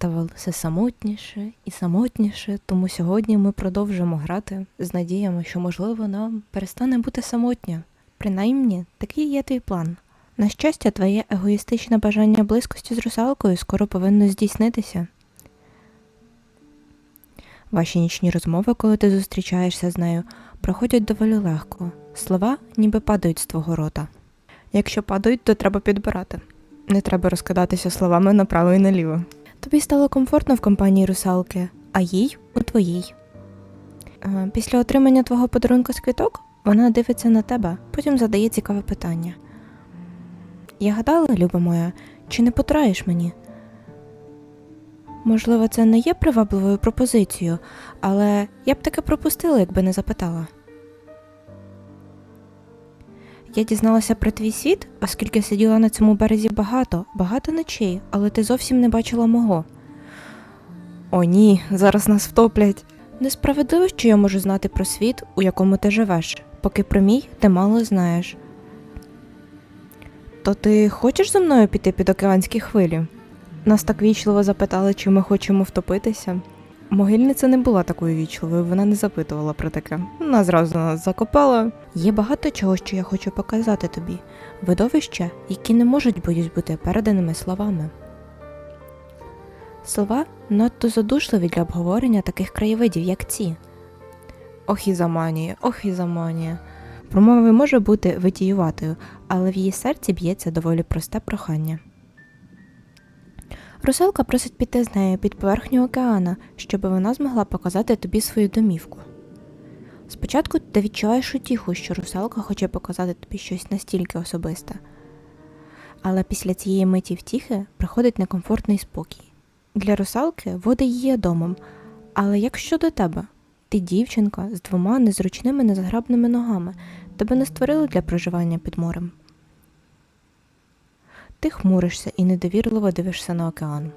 Ставало все самотніше і самотніше, тому сьогодні ми продовжимо грати з надіями, що, можливо, нам перестане бути самотньо. Принаймні, такий є твій план. На щастя, твоє егоїстичне бажання близькості з русалкою скоро повинно здійснитися. Ваші нічні розмови, коли ти зустрічаєшся з нею, проходять доволі легко. Слова ніби падають з твого рота. Якщо падають, то треба підбирати. Не треба розкидатися словами направо і наліво. Тобі стало комфортно в компанії русалки, а їй у твоїй. Е, Після отримання твого подарунку з квіток вона дивиться на тебе, потім задає цікаве питання. Я гадала, люба моя, чи не потраєш мені? Можливо, це не є привабливою пропозицією, але я б таке пропустила, якби не запитала. Я дізналася про твій світ, оскільки сиділа на цьому березі багато, багато ночей, але ти зовсім не бачила мого. О, ні, зараз нас втоплять. Несправедливо, що я можу знати про світ, у якому ти живеш, поки про мій ти мало знаєш. То ти хочеш зі мною піти під океанські хвилі? Нас так вічливо запитали, чи ми хочемо втопитися. Могильниця не була такою вічливою, вона не запитувала про таке. Вона зразу нас закопала. Є багато чого, що я хочу показати тобі. Видовища, які не можуть боюсь бути переданими словами. Слова надто задушливі для обговорення таких краєвидів, як ці. Ох і заманює, ох і заманює. Промова може бути витіюватою, але в її серці б'ється доволі просте прохання. Русалка просить піти з нею під поверхню океана, щоб вона змогла показати тобі свою домівку. Спочатку ти відчуваєш утіху, що русалка хоче показати тобі щось настільки особисте. Але після цієї миті втіхи приходить некомфортний спокій. Для русалки води є домом, але як щодо тебе? Ти дівчинка з двома незручними незаграбними ногами, тебе не створили для проживання під морем. Ти хмуришся і недовірливо дивишся на океан.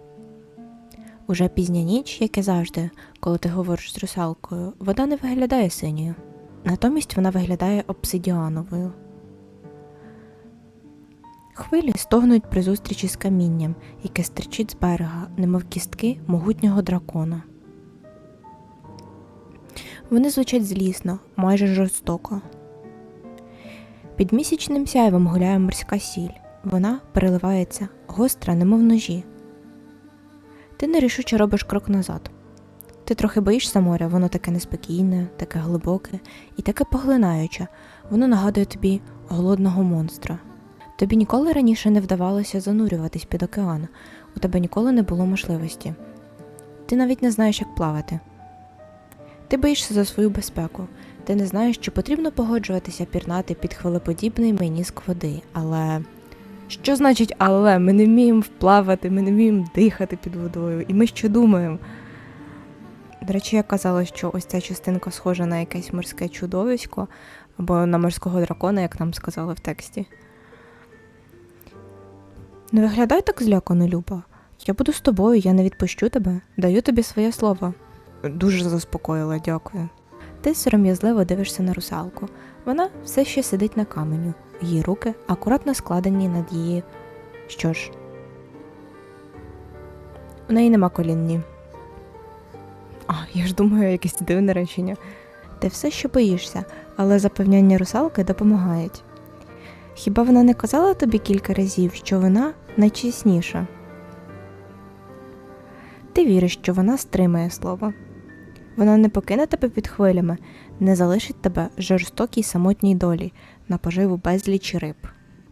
Уже пізня ніч, як і завжди, коли ти говориш з русалкою, вода не виглядає синьою. Натомість вона виглядає обсидіановою. Хвилі стогнуть при зустрічі з камінням, яке стричить з берега, немов кістки могутнього дракона. Вони звучать злісно, майже жорстоко. Під місячним сяйвом гуляє морська сіль. Вона переливається гостра, немов ножі. Ти нерішуче робиш крок назад. Ти трохи боїшся моря, воно таке неспокійне, таке глибоке і таке поглинаюче, воно нагадує тобі голодного монстра. Тобі ніколи раніше не вдавалося занурюватись під океан, у тебе ніколи не було можливості. Ти навіть не знаєш, як плавати. Ти боїшся за свою безпеку. Ти не знаєш, чи потрібно погоджуватися пірнати під хвилеподібний майніск води, але. Що значить, але ми не вміємо вплавати, ми не вміємо дихати під водою, і ми що думаємо? До речі, я казала, що ось ця частинка схожа на якесь морське чудовисько або на морського дракона, як нам сказали в тексті. Не виглядай так злякано, Люба. Я буду з тобою, я не відпущу тебе, даю тобі своє слово. Дуже заспокоїла, дякую. Ти сором'язливо дивишся на русалку. Вона все ще сидить на каменю, її руки акуратно складені над її. Що ж, у неї нема колін, ні. А, я ж думаю, якесь дивне речення. Ти все ще боїшся, але запевняння русалки допомагають. Хіба вона не казала тобі кілька разів, що вона найчесніша? Ти віриш, що вона стримає слово. Вона не покине тебе під хвилями, не залишить тебе жорстокій самотній долі на поживу безліч риб.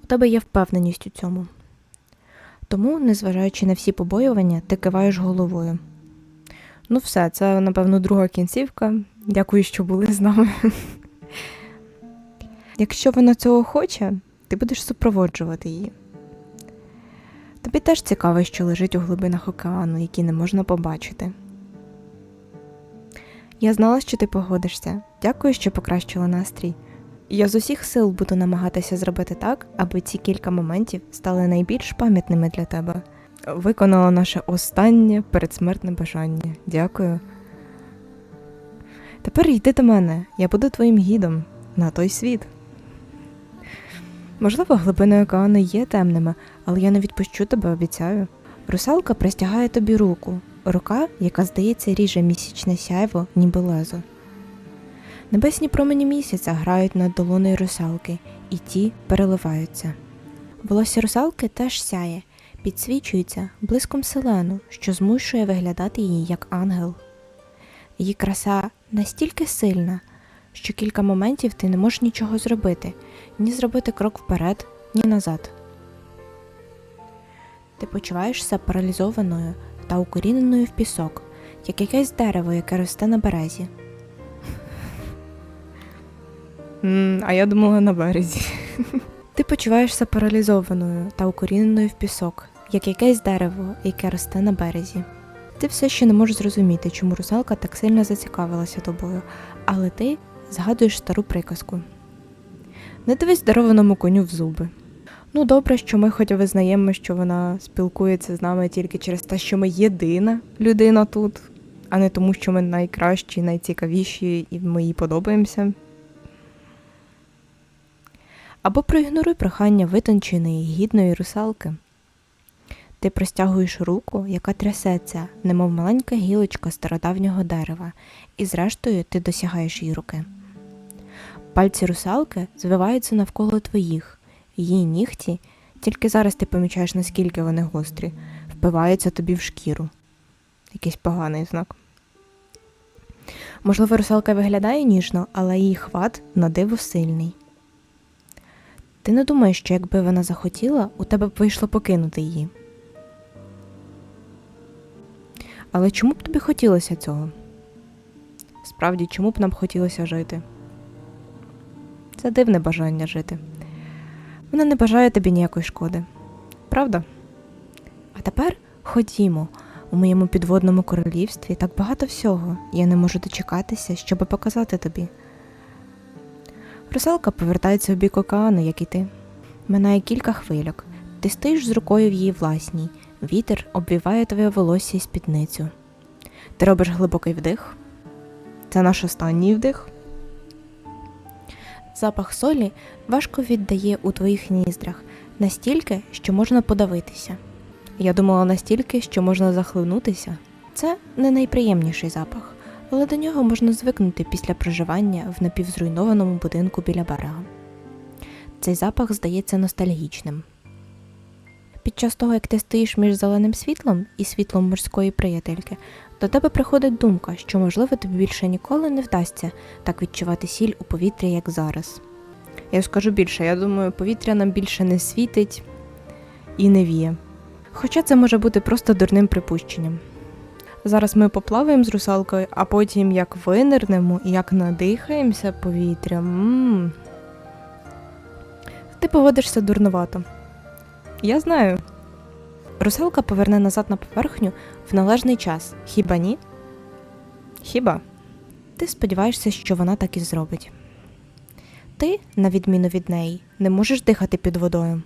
У тебе є впевненість у цьому. Тому, незважаючи на всі побоювання, ти киваєш головою. Ну, все, це, напевно, друга кінцівка. Дякую, що були з нами. Якщо вона цього хоче, ти будеш супроводжувати її. Тобі теж цікаво, що лежить у глибинах океану, які не можна побачити. Я знала, що ти погодишся. Дякую, що покращила настрій. Я з усіх сил буду намагатися зробити так, аби ці кілька моментів стали найбільш пам'ятними для тебе. Виконала наше останнє передсмертне бажання. Дякую. Тепер йди до мене, я буду твоїм гідом на той світ. Можливо, глибини океану є темними, але я не відпущу тебе, обіцяю. Русалка простягає тобі руку, рука, яка, здається, ріже місячне сяйво, ніби лезо. Небесні промені місяця грають над долоною русалки, і ті переливаються. Волосся русалки теж сяє, підсвічується блиском селену, що змушує виглядати її як ангел. Її краса настільки сильна, що кілька моментів ти не можеш нічого зробити, ні зробити крок вперед, ні назад. Ти почуваєшся паралізованою та укоріненою в пісок, як якесь дерево, яке росте на березі. а я думала на березі. Ти почуваєшся паралізованою та укоріненою в пісок, як якесь дерево, яке росте на березі. Ти все ще не можеш зрозуміти, чому русалка так сильно зацікавилася тобою, але ти згадуєш стару приказку. Не дивись здорованому коню в зуби. Ну, добре, що ми хоч визнаємо, що вона спілкується з нами тільки через те, що ми єдина людина тут, а не тому, що ми найкращі, найцікавіші і ми їй подобаємося. Або проігноруй прохання витонченої гідної русалки. Ти простягуєш руку, яка трясеться, немов маленька гілочка стародавнього дерева, і зрештою ти досягаєш її руки. Пальці русалки звиваються навколо твоїх, її нігті, тільки зараз ти помічаєш, наскільки вони гострі, впиваються тобі в шкіру. Якийсь поганий знак. Можливо, русалка виглядає ніжно, але її хват на диво сильний. Ти не думаєш, що якби вона захотіла, у тебе б вийшло покинути її. Але чому б тобі хотілося цього? Справді, чому б нам хотілося жити? Це дивне бажання жити. Вона не бажає тобі ніякої шкоди. Правда? А тепер ходімо. У моєму підводному королівстві так багато всього. Я не можу дочекатися, щоб показати тобі. Русалка повертається у бік океану, як і ти. Минає кілька хвильок. Ти стоїш з рукою в її власній. Вітер обвіває твоє волосся і спідницю. Ти робиш глибокий вдих. Це наш останній вдих. Запах солі важко віддає у твоїх ніздрах настільки, що можна подавитися. Я думала настільки, що можна захлинутися. Це не найприємніший запах, але до нього можна звикнути після проживання в напівзруйнованому будинку біля берега. Цей запах здається ностальгічним. Під час того, як ти стоїш між зеленим світлом і світлом морської приятельки, до тебе приходить думка, що, можливо, тобі більше ніколи не вдасться так відчувати сіль у повітрі, як зараз. Я скажу більше, я думаю, повітря нам більше не світить і не віє. Хоча це може бути просто дурним припущенням. Зараз ми поплаваємо з русалкою, а потім як винирнемо і як надихаємося повітрям. М-м. Ти поводишся дурнувато. Я знаю. Русалка поверне назад на поверхню в належний час. Хіба ні? Хіба? Ти сподіваєшся, що вона так і зробить. Ти, на відміну від неї, не можеш дихати під водою.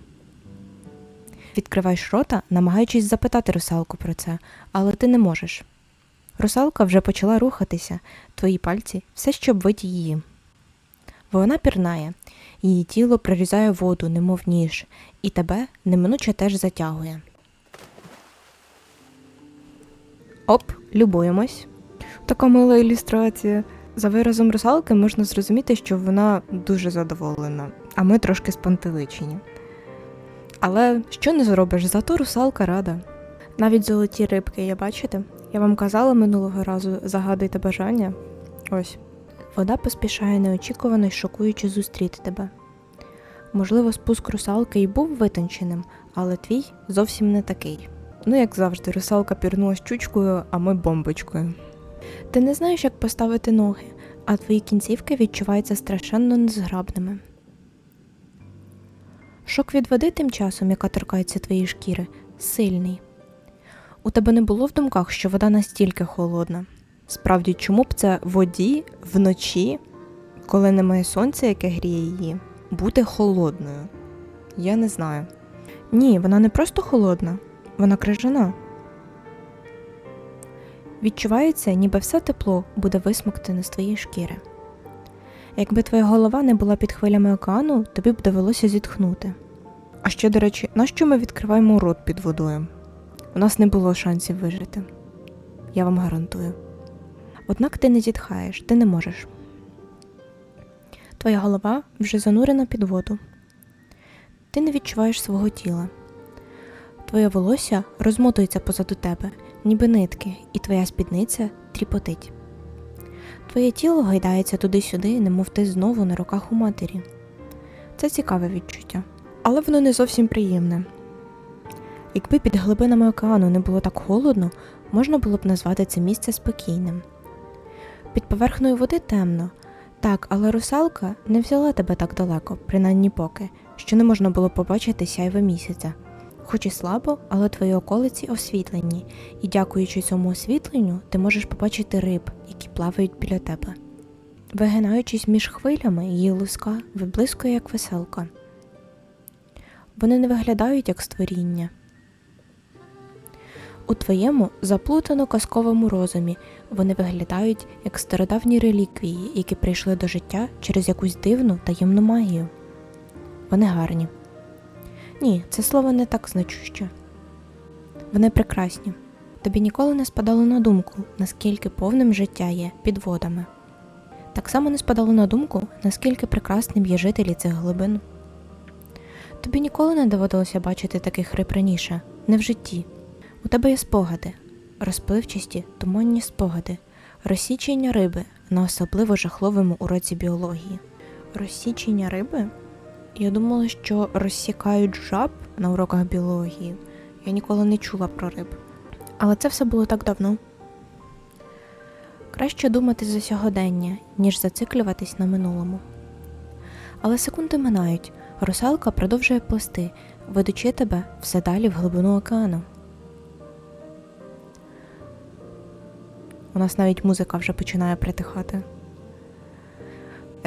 Відкриваєш рота, намагаючись запитати русалку про це, але ти не можеш. Русалка вже почала рухатися, твої пальці все ще обвиті її. Вона пірнає, її тіло прорізає воду, немов ніж, і тебе неминуче теж затягує. Оп, любуємось. Така мила ілюстрація. За виразом русалки можна зрозуміти, що вона дуже задоволена, а ми трошки спантеличені. Але що не зробиш, зато русалка рада. Навіть золоті рибки, є, бачите? Я вам казала минулого разу загадуйте бажання. Ось. Вода поспішає неочікувано й шокуючи зустріти тебе. Можливо, спуск русалки і був витонченим, але твій зовсім не такий. Ну, як завжди, русалка пірнула щучкою, а ми бомбочкою. Ти не знаєш, як поставити ноги, а твої кінцівки відчуваються страшенно незграбними. Шок від води тим часом, яка торкається твоєї шкіри, сильний. У тебе не було в думках, що вода настільки холодна. Справді, чому б це воді вночі, коли немає сонця, яке гріє її, бути холодною? Я не знаю. Ні, вона не просто холодна, вона крижана. Відчувається, ніби все тепло буде висмоктане з твоєї шкіри. Якби твоя голова не була під хвилями океану, тобі б довелося зітхнути. А ще, до речі, нащо ми відкриваємо рот під водою? У нас не було шансів вижити. Я вам гарантую. Однак ти не зітхаєш, ти не можеш. Твоя голова вже занурена під воду. Ти не відчуваєш свого тіла. Твоє волосся розмотується позаду тебе, ніби нитки, і твоя спідниця тріпотить. Твоє тіло гайдається туди-сюди, немов ти знову на руках у матері. Це цікаве відчуття, але воно не зовсім приємне. Якби під глибинами океану не було так холодно, можна було б назвати це місце спокійним. Під поверхнею води темно, так, але русалка не взяла тебе так далеко, принаймні поки, що не можна було побачити сяйво місяця. Хоч і слабо, але твої околиці освітлені, і дякуючи цьому освітленню, ти можеш побачити риб, які плавають біля тебе. Вигинаючись між хвилями, її луска виблискує як веселка. Вони не виглядають як створіння. У твоєму заплутано казковому розумі вони виглядають як стародавні реліквії, які прийшли до життя через якусь дивну таємну магію. Вони гарні. Ні, це слово не так значуще. Вони прекрасні. Тобі ніколи не спадало на думку, наскільки повним життя є під водами. Так само не спадало на думку, наскільки прекрасним є жителі цих глибин. Тобі ніколи не доводилося бачити таких риб раніше, не в житті. У тебе є спогади, розпливчасті, туманні спогади, розсічення риби на особливо жахливому уроці біології. Розсічення риби? Я думала, що розсікають жаб на уроках біології. Я ніколи не чула про риб. Але це все було так давно. Краще думати за сьогодення, ніж зациклюватись на минулому. Але секунди минають, русалка продовжує плисти, ведучи тебе все далі в глибину океану. У нас навіть музика вже починає притихати.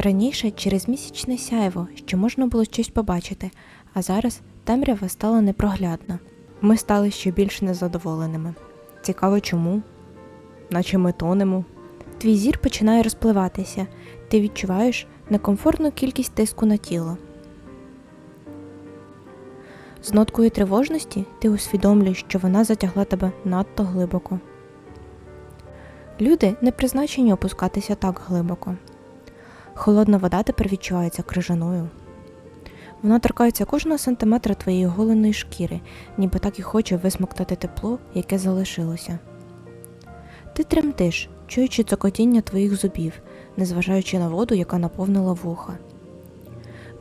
Раніше через місячне сяйво ще можна було щось побачити, а зараз темрява стала непроглядна. Ми стали ще більш незадоволеними. Цікаво чому? Наче ми тонемо. Твій зір починає розпливатися, ти відчуваєш некомфортну кількість тиску на тіло. З ноткою тривожності ти усвідомлюєш, що вона затягла тебе надто глибоко. Люди не призначені опускатися так глибоко. Холодна вода тепер відчувається крижаною. Вона торкається кожного сантиметра твоєї голеної шкіри, ніби так і хоче висмоктати тепло, яке залишилося. Ти тремтиш, чуючи цокотіння твоїх зубів, незважаючи на воду, яка наповнила вуха.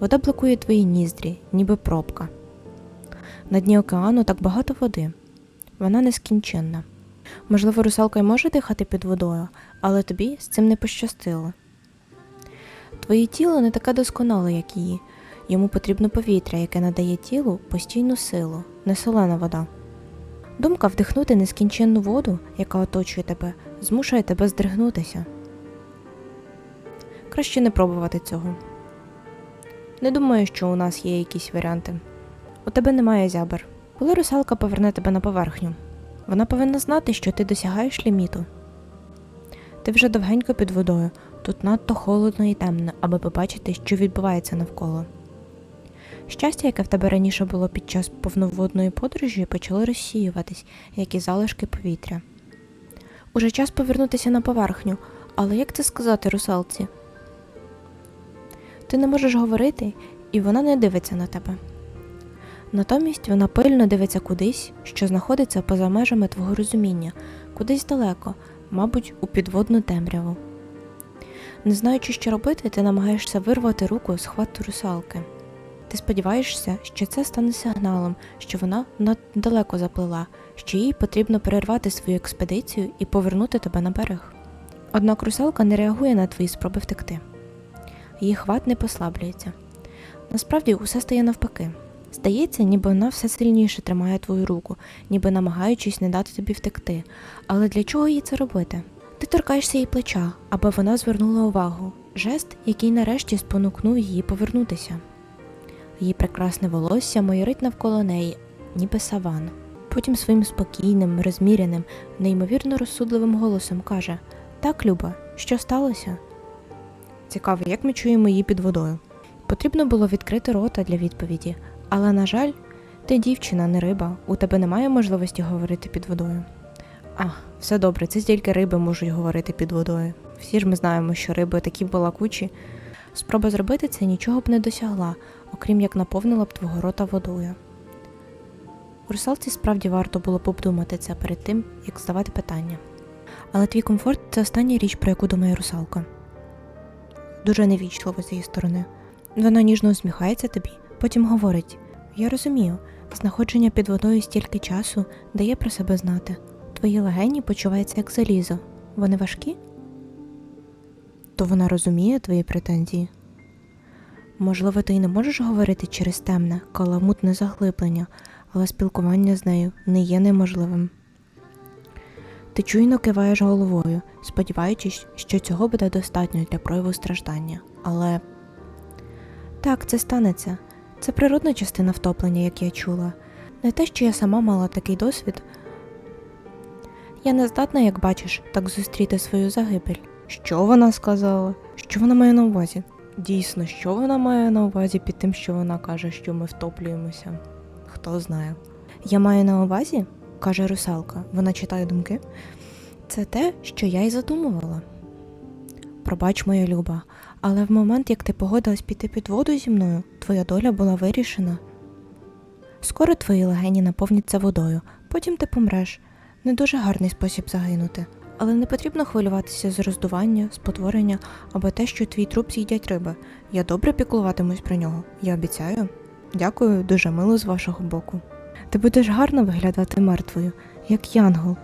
Вода блокує твої ніздрі, ніби пробка. На дні океану так багато води. Вона нескінченна. Можливо, русалка й може дихати під водою, але тобі з цим не пощастило. Твоє тіло не таке досконале, як її. Йому потрібно повітря, яке надає тілу постійну силу, не солена вода. Думка вдихнути нескінченну воду, яка оточує тебе, змушує тебе здригнутися. Краще не пробувати цього. Не думаю, що у нас є якісь варіанти. У тебе немає зябер. Коли русалка поверне тебе на поверхню, вона повинна знати, що ти досягаєш ліміту. Ти вже довгенько під водою, тут надто холодно і темно, аби побачити, що відбувається навколо. Щастя, яке в тебе раніше було під час повноводної подорожі, почало розсіюватись, як і залишки повітря. Уже час повернутися на поверхню, але як це сказати русалці? Ти не можеш говорити, і вона не дивиться на тебе. Натомість вона пильно дивиться кудись, що знаходиться поза межами твого розуміння, кудись далеко, мабуть, у підводну темряву. Не знаючи, що робити, ти намагаєшся вирвати руку з хвату русалки. Ти сподіваєшся, що це стане сигналом, що вона надалеко заплила, що їй потрібно перервати свою експедицію і повернути тебе на берег. Однак русалка не реагує на твої спроби втекти. Її хват не послаблюється. Насправді усе стає навпаки. Здається, ніби вона все сильніше тримає твою руку, ніби намагаючись не дати тобі втекти. Але для чого їй це робити? Ти торкаєшся її плеча, аби вона звернула увагу. Жест, який нарешті спонукнув її повернутися. Її прекрасне волосся майорить навколо неї, ніби саван. Потім своїм спокійним, розміряним, неймовірно розсудливим голосом каже: Так, Люба, що сталося? Цікаво, як ми чуємо її під водою. Потрібно було відкрити рота для відповіді, але, на жаль, Ти дівчина, не риба. У тебе немає можливості говорити під водою. А, все добре, це тільки риби можуть говорити під водою. Всі ж ми знаємо, що риби такі балакучі. Спроба зробити це нічого б не досягла, окрім як наповнила б твого рота водою. Русалці справді варто було б обдумати це перед тим, як здавати питання. Але твій комфорт це остання річ, про яку думає русалка. Дуже невічливо з її сторони. Вона ніжно усміхається тобі, потім говорить: Я розумію, знаходження під водою стільки часу дає про себе знати. Твої легені почуваються як залізо. Вони важкі? То вона розуміє твої претензії. Можливо, ти й не можеш говорити через темне, каламутне заглиблення, але спілкування з нею не є неможливим. Ти чуйно киваєш головою, сподіваючись, що цього буде достатньо для прояву страждання. Але так, це станеться. Це природна частина втоплення, як я чула. Не те, що я сама мала такий досвід. Я не здатна, як бачиш, так зустріти свою загибель. Що вона сказала? Що вона має на увазі? Дійсно, що вона має на увазі під тим, що вона каже, що ми втоплюємося? Хто знає. Я маю на увазі, каже русалка, вона читає думки. Це те, що я й задумувала. Пробач, моя люба, але в момент, як ти погодилась піти під воду зі мною, твоя доля була вирішена. Скоро твої легені наповняться водою, потім ти помреш. Не дуже гарний спосіб загинути. Але не потрібно хвилюватися з роздування, спотворення або те, що твій труп з'їдять риби. Я добре піклуватимусь про нього, я обіцяю. Дякую, дуже мило з вашого боку. Ти будеш гарно виглядати мертвою, як янгол.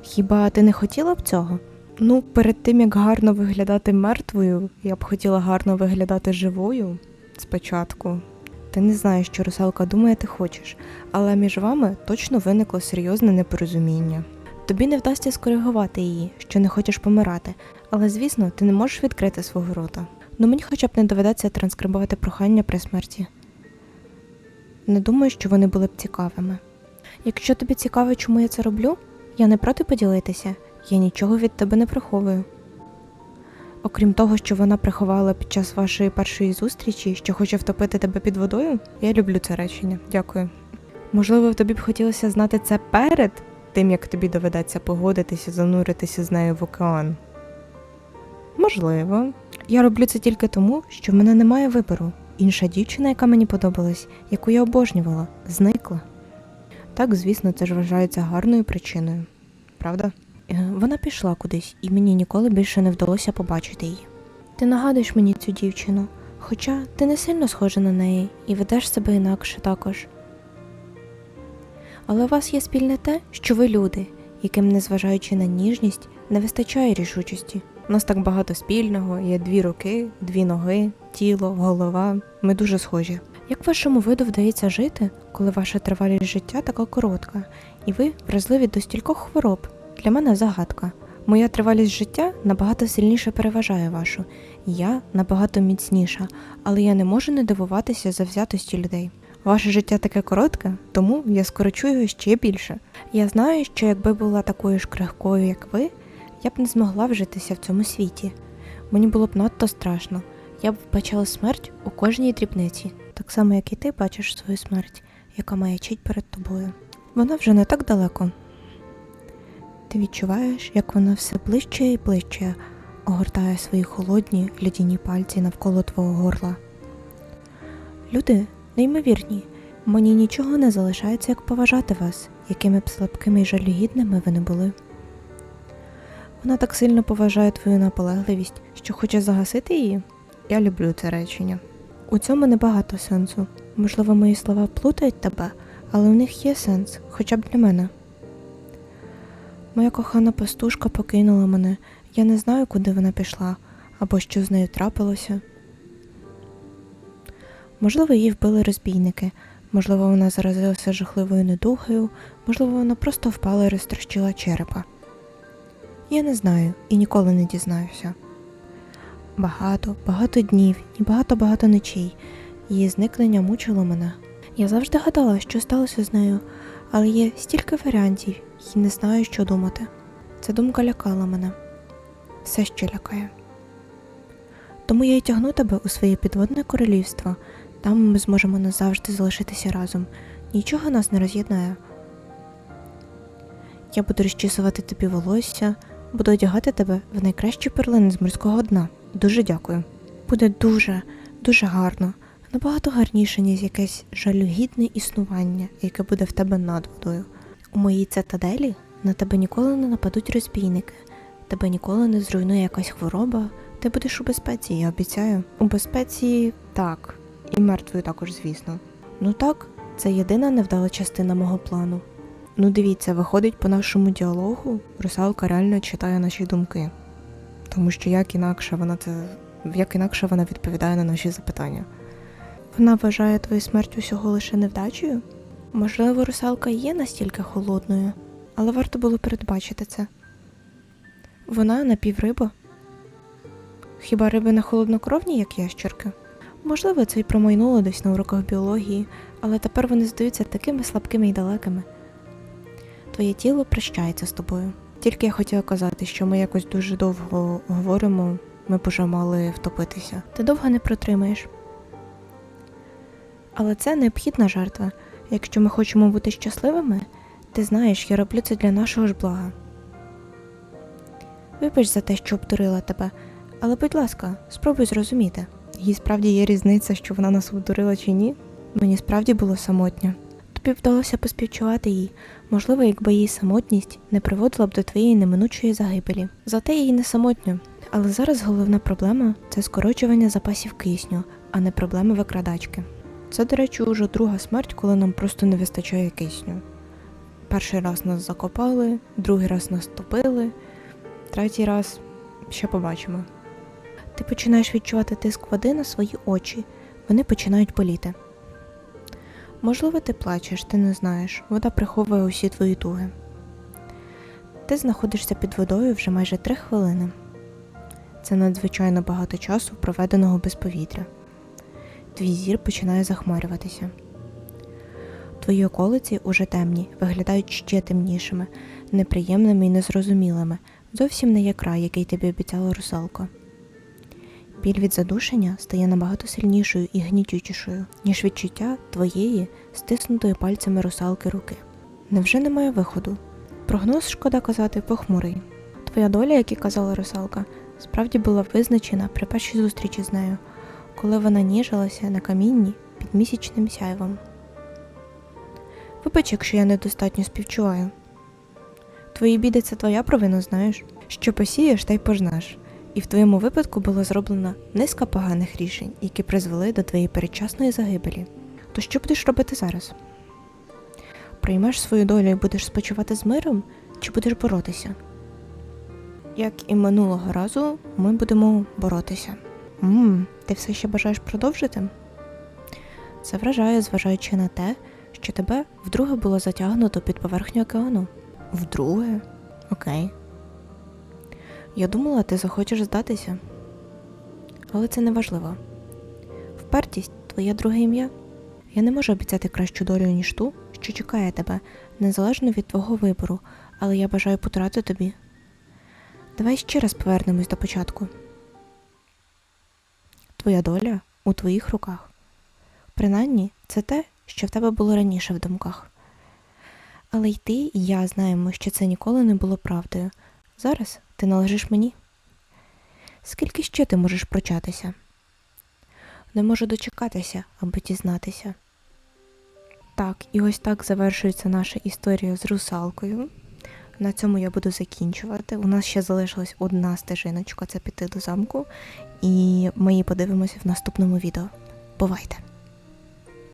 Хіба ти не хотіла б цього? Ну, перед тим як гарно виглядати мертвою, я б хотіла гарно виглядати живою спочатку. Ти не знаєш, що русалка думає, ти хочеш, але між вами точно виникло серйозне непорозуміння. Тобі не вдасться скоригувати її, що не хочеш помирати, але звісно, ти не можеш відкрити свого рота. Ну мені хоча б не доведеться транскрибувати прохання при смерті. Не думаю, що вони були б цікавими. Якщо тобі цікаво, чому я це роблю, я не проти поділитися, я нічого від тебе не приховую. Окрім того, що вона приховала під час вашої першої зустрічі, що хоче втопити тебе під водою, я люблю це речення. Дякую. Можливо, тобі б хотілося знати це перед тим, як тобі доведеться погодитися, зануритися з нею в океан. Можливо. Я роблю це тільки тому, що в мене немає вибору. Інша дівчина, яка мені подобалась, яку я обожнювала, зникла. Так, звісно, це ж вважається гарною причиною, правда? Е, Вона пішла кудись, і мені ніколи більше не вдалося побачити її. Ти нагадуєш мені цю дівчину, хоча ти не сильно схожа на неї і ведеш себе інакше також. Але у вас є спільне те, що ви люди, яким, незважаючи на ніжність, не вистачає рішучості. У нас так багато спільного, є дві руки, дві ноги, тіло, голова. Ми дуже схожі. Як вашому виду вдається жити, коли ваша тривалість життя така коротка, і ви вразливі до стількох хвороб? Для мене загадка. Моя тривалість життя набагато сильніше переважає вашу, я набагато міцніша, але я не можу не дивуватися завзятості людей. Ваше життя таке коротке, тому я скорочу його ще більше. Я знаю, що якби була такою ж крихкою, як ви, я б не змогла вжитися в цьому світі. Мені було б надто страшно. Я б вбачала смерть у кожній дрібниці, так само, як і ти бачиш свою смерть, яка маячить перед тобою. Вона вже не так далеко. Ти відчуваєш, як вона все ближче і ближче огортає свої холодні лядяні пальці навколо твого горла. Люди неймовірні, мені нічого не залишається, як поважати вас, якими б слабкими і жалюгідними ви не були. Вона так сильно поважає твою наполегливість, що хоче загасити її. Я люблю це речення. У цьому небагато сенсу. Можливо, мої слова плутають тебе, але у них є сенс, хоча б для мене. Моя кохана пастушка покинула мене. Я не знаю, куди вона пішла, або що з нею трапилося. Можливо, її вбили розбійники, можливо, вона заразилася жахливою недугою, можливо, вона просто впала і розтрощила черепа. Я не знаю і ніколи не дізнаюся. Багато, багато днів і багато-багато ночей її зникнення мучило мене. Я завжди гадала, що сталося з нею, але є стільки варіантів і не знаю, що думати. Ця думка лякала мене. Все ще лякає. Тому я й тягну тебе у своє підводне королівство. Там ми зможемо назавжди залишитися разом. нічого нас не роз'єднає. Я буду розчісувати тобі волосся, буду одягати тебе в найкращі перлини з морського дна. Дуже дякую. Буде дуже, дуже гарно, набагато гарніше, ніж якесь жалюгідне існування, яке буде в тебе над водою. У моїй цитаделі на тебе ніколи не нападуть розбійники, тебе ніколи не зруйнує якась хвороба. Ти будеш у безпеці, я обіцяю. У безпеці так, і мертвою також, звісно. Ну так, це єдина невдала частина мого плану. Ну дивіться, виходить по нашому діалогу, русалка реально читає наші думки. Тому що як інакше вона це як інакше вона відповідає на наші запитання. Вона вважає твою смерть усього лише невдачею? Можливо, русалка є настільки холодною, але варто було передбачити це. Вона напівриба. Хіба риби не холоднокровні, як ящерки? Можливо, це й промайнуло десь на уроках біології, але тепер вони здаються такими слабкими і далекими. Твоє тіло прощається з тобою. Тільки я хотіла казати, що ми якось дуже довго говоримо, ми б уже мали втопитися. Ти довго не протримаєш. Але це необхідна жертва. Якщо ми хочемо бути щасливими, ти знаєш, я роблю це для нашого ж блага. Вибач за те, що обдурила тебе, але будь ласка, спробуй зрозуміти. Їй справді є різниця, що вона нас обдурила чи ні. Мені справді було самотньо. Тобі вдалося поспівчувати їй, можливо, якби її самотність не приводила б до твоєї неминучої загибелі. Зате їй не самотньо. Але зараз головна проблема це скорочування запасів кисню, а не проблеми викрадачки. Це, до речі, уже друга смерть, коли нам просто не вистачає кисню. Перший раз нас закопали, другий раз нас топили, третій раз ще побачимо. Ти починаєш відчувати тиск води на свої очі, вони починають боліти. Можливо, ти плачеш, ти не знаєш, вода приховує усі твої туги. Ти знаходишся під водою вже майже три хвилини. Це надзвичайно багато часу, проведеного без повітря. Твій зір починає захмарюватися. Твої околиці уже темні, виглядають ще темнішими, неприємними і незрозумілими, зовсім не як край, який тобі обіцяла русалка. Біль від задушення стає набагато сильнішою і гнітючішою, ніж відчуття твоєї, стиснутої пальцями русалки руки. Невже немає виходу? Прогноз, шкода казати, похмурий. Твоя доля, як і казала русалка, справді була визначена при першій зустрічі з нею, коли вона ніжилася на камінні під місячним сяйвом. Вибач, якщо я недостатньо співчуваю. Твої біди це твоя провина, знаєш, що посієш, та й пожнеш. І в твоєму випадку було зроблено низка поганих рішень, які призвели до твоєї передчасної загибелі. То що будеш робити зараз? Приймеш свою долю і будеш спочивати з миром, чи будеш боротися? Як і минулого разу, ми будемо боротися. Мм, ти все ще бажаєш продовжити? Це вражає, зважаючи на те, що тебе вдруге було затягнуто під поверхню океану. Вдруге? Окей. Я думала, ти захочеш здатися. Але це не важливо. Впертість твоє друге ім'я. Я не можу обіцяти кращу долю, ніж ту, що чекає тебе, незалежно від твого вибору, але я бажаю потурати тобі. Давай ще раз повернемось до початку. Твоя доля у твоїх руках. Принаймні, це те, що в тебе було раніше в думках. Але й ти, і я знаємо, що це ніколи не було правдою. Зараз ти належиш мені. Скільки ще ти можеш прочатися? Не можу дочекатися, аби дізнатися. Так, і ось так завершується наша історія з русалкою. На цьому я буду закінчувати. У нас ще залишилась одна стежиночка це піти до замку, і ми її подивимося в наступному відео. Бувайте!